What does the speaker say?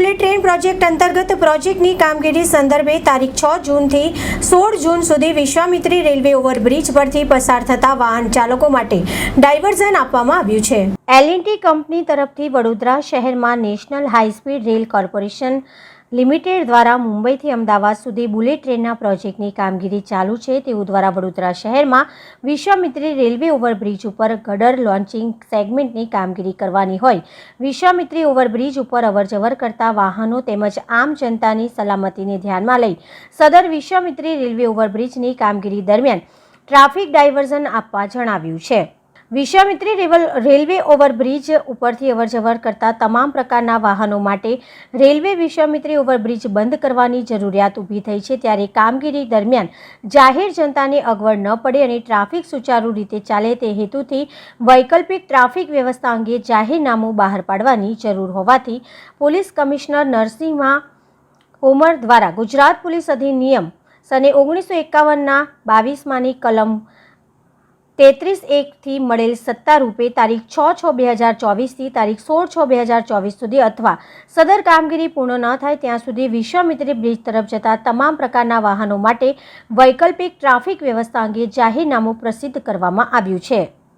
Bullet train project અંતર્ગત પ્રોજેક્ટની કામગીરી સંદર્ભે તારીખ છ જૂનથી સોળ જૂન સુધી વિશ્વામિત્રી રેલવે ઓવરબ્રિજ પરથી પસાર થતા વાહન ચાલકો માટે ડાયવર્ઝન આપવામાં આવ્યું છે. એલએનટી કંપની તરફથી વડોદરા શહેરમાં national high speed rail corporation limited દ્વારા મુંબઈથી અમદાવાદ સુધી બુલેટ ટ્રેનના પ્રોજેક્ટની કામગીરી ચાલુ છે તેઓ દ્વારા વડોદરા શહેરમાં વિશ્વામિત્રી રેલવે ઓવરબ્રિજ ઉપર ગડર લોન્ચિંગ સેગમેન્ટની કામગીરી કરવાની હોય. વિશ્વામિત્રી ઓવરબ્રિજ ઉપર અવરજવર કરતા વાહનો તેમજ આમ જનતાની સલામતીને ધ્યાનમાં લઈ સદર વિશ્વામિત્રી રેલવે ઓવરબ્રિજની કામગીરી દરમિયાન ટ્રાફિક ડાયવર્ઝન આપવા જણાવ્યું છે. વિશ્વામિત્રી રેવલ રેલવે ઓવરબ્રિજ ઉપરથી અવરજવર કરતા તમામ પ્રકારના વાહનો માટે રેલવે વિશ્વામિત્રી ઓવરબ્રિજ બંધ કરવાની જરૂરિયાત ઊભી થઈ છે. ત્યારે કામગીરી દરમિયાન જાહેર જનતાને અગવડ ન પડે અને ટ્રાફિક સુચારુ રીતે ચાલે તે હેતુથી વૈકલ્પિક ટ્રાફિક વ્યવસ્થા અંગે જાહેરનામું બહાર પાડવાની જરૂર હોવાથી પોલીસ કમિશનર નરસિંહા ઓમર દ્વારા ગુજરાત પોલીસ અધિનિયમ સને ઓગણીસો એકાવનના બાવીસમાંની કલમ તેત્રીસ એકથી મળેલ સત્તા રૂપે તારીખ છ છ બે હજાર ચોવીસથી તારીખ સોળ છ બે હજાર ચોવીસ સુધી અથવા સદર કામગીરી પૂર્ણ ન થાય ત્યાં સુધી વિશ્વામિત્રી બ્રિજ તરફ જતા તમામ પ્રકારના વાહનો માટે વૈકલ્પિક ટ્રાફિક વ્યવસ્થા અંગે જાહેરનામું પ્રસિદ્ધ કરવામાં આવ્યું છે.